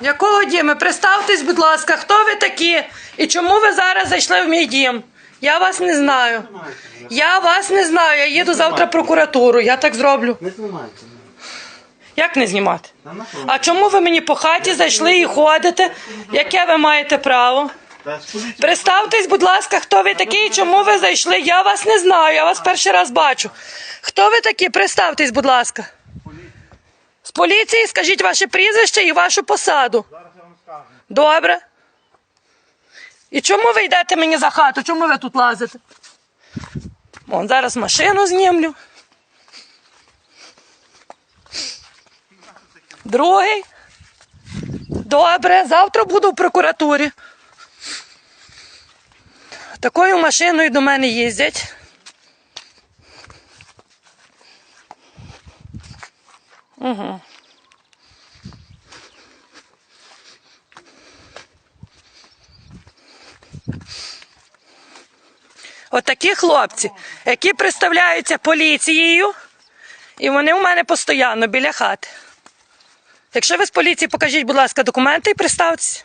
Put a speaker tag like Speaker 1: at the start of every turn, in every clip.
Speaker 1: Якого Діми? Представтесь, будь ласка, хто ви такі і чому ви зараз зайшли в мій дім? Я вас не знаю. Я вас не знаю. Я їду завтра в прокуратуру. Я так зроблю.
Speaker 2: Не знімайте.
Speaker 1: Як не знімати? А чому ви мені по хаті зайшли і ходите? Яке ви маєте право? Представтесь, будь ласка, хто ви такі і чому ви зайшли? Я вас не знаю, я вас перший раз бачу. Хто ви такі? Представтесь, будь ласка. З поліції скажіть ваше прізвище і вашу посаду.
Speaker 2: Зараз я вам скажу.
Speaker 1: Добре. І чому ви йдете мені за хату? Чому ви тут лазите? Вон зараз машину знімлю. Другий. Добре, завтра буду в прокуратурі. Такою машиною до мене їздять. Угу. Отакі хлопці, які представляються поліцією, і вони у мене постійно біля хати. Якщо ви з поліції, покажіть, будь ласка, документи і представтеся.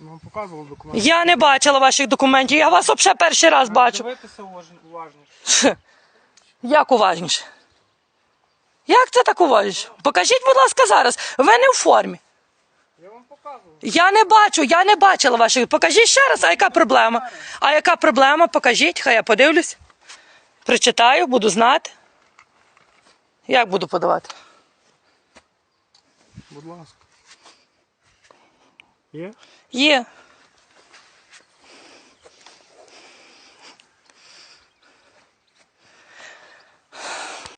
Speaker 3: Вам показував документ.
Speaker 1: Я не бачила ваших документів, я вас взагалі перший раз бачу.
Speaker 3: Дивитися уважніше.
Speaker 1: Як уважніше? Це так уважніше? Покажіть, будь ласка, зараз. Ви не в формі.
Speaker 3: Я вам показував.
Speaker 1: Я не бачу, я не бачила ваших. Покажіть ще раз, а яка проблема? А яка проблема? Покажіть, хай я подивлюсь. Прочитаю, буду знати. Як буду подавати?
Speaker 3: Будь ласка. Є?
Speaker 1: Є.